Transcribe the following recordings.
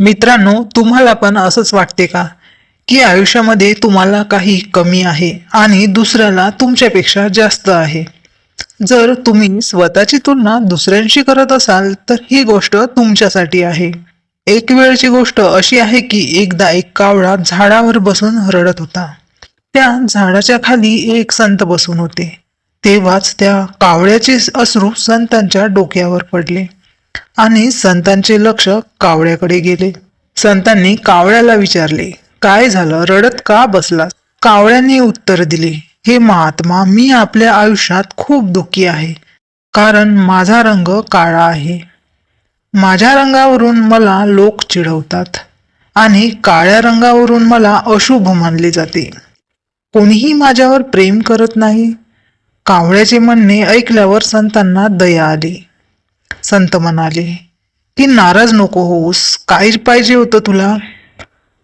मित्रांनो तुम्हाला पण असंच वाटते का? की आयुष्यामध्ये तुम्हाला काही कमी आहे आणि दुसऱ्याला तुमच्यापेक्षा जास्त आहे. जर तुम्ही स्वतःची तुलना दुसऱ्यांशी करत असाल तर ही गोष्ट तुमच्यासाठी आहे. एक वेळची गोष्ट अशी आहे की एकदा एक कावळा झाडावर बसून रडत होता. त्या झाडाच्या खाली एक संत बसून होते. तेव्हाच त्या कावळ्याचे अश्रू संतांच्या डोक्यावर पडले. आणि संतांचे लक्ष कावळ्याकडे गेले. संतांनी कावळ्याला विचारले काय झालं? रडत का बसलास? कावळ्याने उत्तर दिले हे महात्मा मी आपल्या आयुष्यात खूप दुःखी आहे. कारण माझा रंग काळा आहे. माझ्या रंगावरून मला लोक चिडवतात आणि काळ्या रंगावरून मला अशुभ मानले जाते. कोणीही माझ्यावर प्रेम करत नाही. कावळ्याचे म्हणणे ऐकल्यावर संतांना दया आली. संत म्हणाले की नाराज नको होऊस. काय पाहिजे होतं तुला?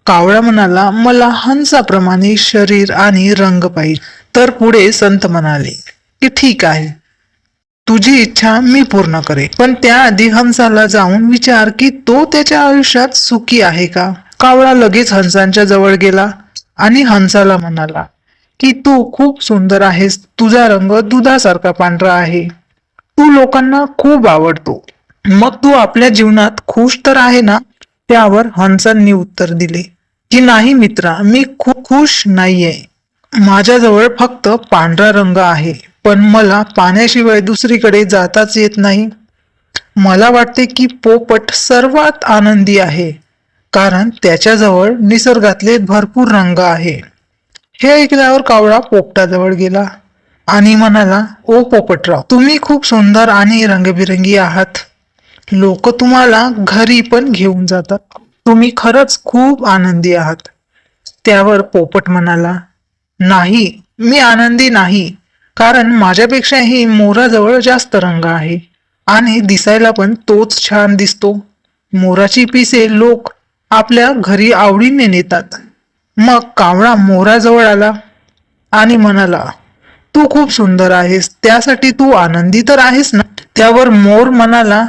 कावळा म्हणाला मला हंसाप्रमाणे शरीर आणि रंग पाहिजे. तर पुढे संत म्हणाले की ठीक आहे. तुझी इच्छा मी पूर्ण करेन. पण त्याआधी हंसाला जाऊन विचार की तो त्याच्या आयुष्यात सुखी आहे का? कावळा लगेच हंसांच्या जवळ गेला आणि हंसाला म्हणाला की तू खूप सुंदर आहेस. तुझा रंग दुधासारखा पांढरा आहे. तू लोकांना खूप आवडतो. मग तू आपल्या जीवनात खुश तर आहे ना? त्यावर हंसांनी उत्तर दिले. की नाही मित्रा मी खूप खुश नाहीये. माझ्याजवळ फक्त पांढरा रंग आहे. पण मला पाण्याशिवाय दुसरीकडे जाताच येत नाही. मला वाटते की पोपट सर्वात आनंदी आहे. कारण त्याच्याजवळ निसर्गातले भरपूर रंग आहे. हे ऐकल्यावर कावळा पोपटाजवळ गेला. आणि म्हणाला ओ पोपटराव तुम्ही खूप सुंदर आणि रंगबिरंगी आहात. लोक तुम्हाला घरी पण घेऊन जातात. तुम्ही खरंच खूप आनंदी आहात. त्यावर पोपट म्हणाला नाही मी आनंदी नाही. कारण माझ्यापेक्षाही मोराजवळ जास्त रंग आहे. आणि दिसायला पण तोच छान दिसतो. मोराची पिसे लोक आपल्या घरी आवडीने नेतात. मग कावळा मोराजवळ आला आणि म्हणाला तू खूप सुंदर आहेस. त्यासाठी तू आनंदी तर आहेस ना? त्यावर मोर म्हणाला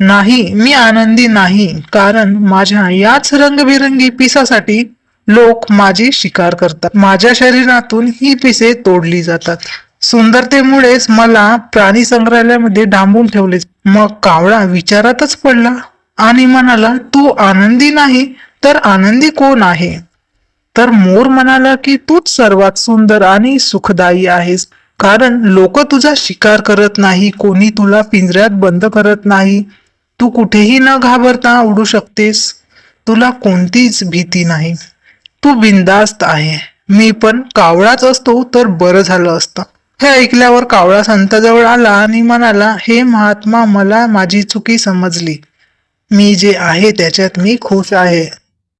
नाही मी आनंदी नाही. कारण माझ्या याच रंगबिरंगी पिसासाठी लोक माझी शिकार करतात. माझ्या शरीरातून ही पिसे तोडली जातात. सुंदरतेमुळेच मला प्राणी संग्रहालयामध्ये डांबून ठेवले. मग कावळा विचारातच पडला आणि म्हणाला तू आनंदी नाही तर आनंदी कोण आहे? तर मोर म्हणाला की तूच सर्वात सुंदर आणि सुखदायी आहेस. कारण लोक तुझा शिकार करत नाही कोणी तुला पिंजऱ्यात बंद करत नाही. तू कुठेही न घाबरता उडू शकतेस. तुला कोणतीच भीती नाही. तू बिंदास्त आहे. मी पण कावळाच असतो तर बरं झालं असतं. हे ऐकल्यावर कावळा संताजवळ आला आणि म्हणाला हे महात्मा मला माझी चुकी समजली. मी जे आहे त्याच्यात मी खुश आहे.